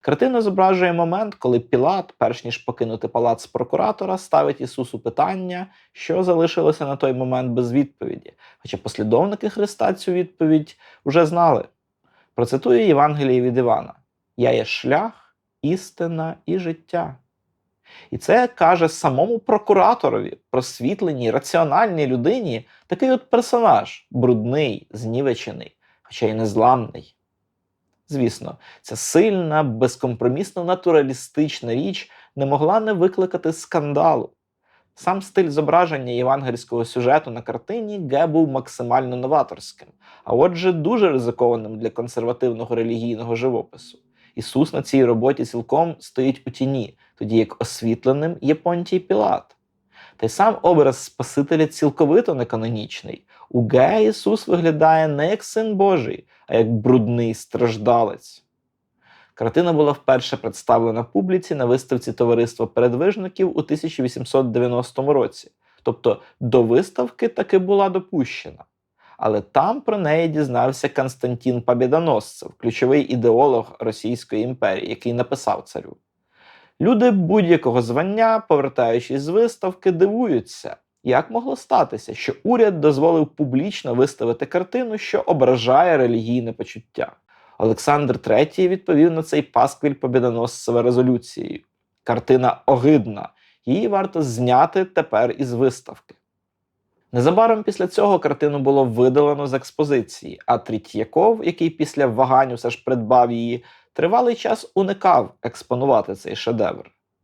Картина зображує момент, коли Пілат, перш ніж покинути палац прокуратора, ставить Ісусу питання, що залишилося на той момент без відповіді. Хоча послідовники Христа цю відповідь вже знали. Процитую Євангеліє від Івана: Я є шлях, істина і життя. І це каже самому прокураторові, просвітленій, раціональній людині, такий от персонаж брудний, знівечений, хоча й незламний. Звісно, ця сильна, безкомпромісно натуралістична річ не могла не викликати скандалу. Сам стиль зображення євангельського сюжету на картині Ге був максимально новаторським, а отже, дуже ризикованим для консервативного релігійного живопису. Ісус на цій роботі цілком стоїть у тіні, тоді як освітленим є Понтій Пілат. Та й сам образ Спасителя цілковито неканонічний. У Ге Ісус виглядає не як син Божий, а як брудний страждалець. Картина була вперше представлена публіці на виставці Товариства передвижників у 1890 році. Тобто до виставки таки була допущена. Але там про неї дізнався Константин Побєдоносцев, ключовий ідеолог Російської імперії, який написав царю. Люди будь-якого звання, повертаючись з виставки, дивуються, як могло статися, що уряд дозволив публічно виставити картину, що ображає релігійне почуття. Олександр III відповів на цей пасквіль Побєдоносцева резолюцією. Картина огидна, її варто зняти тепер із виставки. Незабаром після цього картину було видалено з експозиції, а Трітьяков, який після вагань усе ж придбав її, тривалий час уникав експонувати цей шедевр.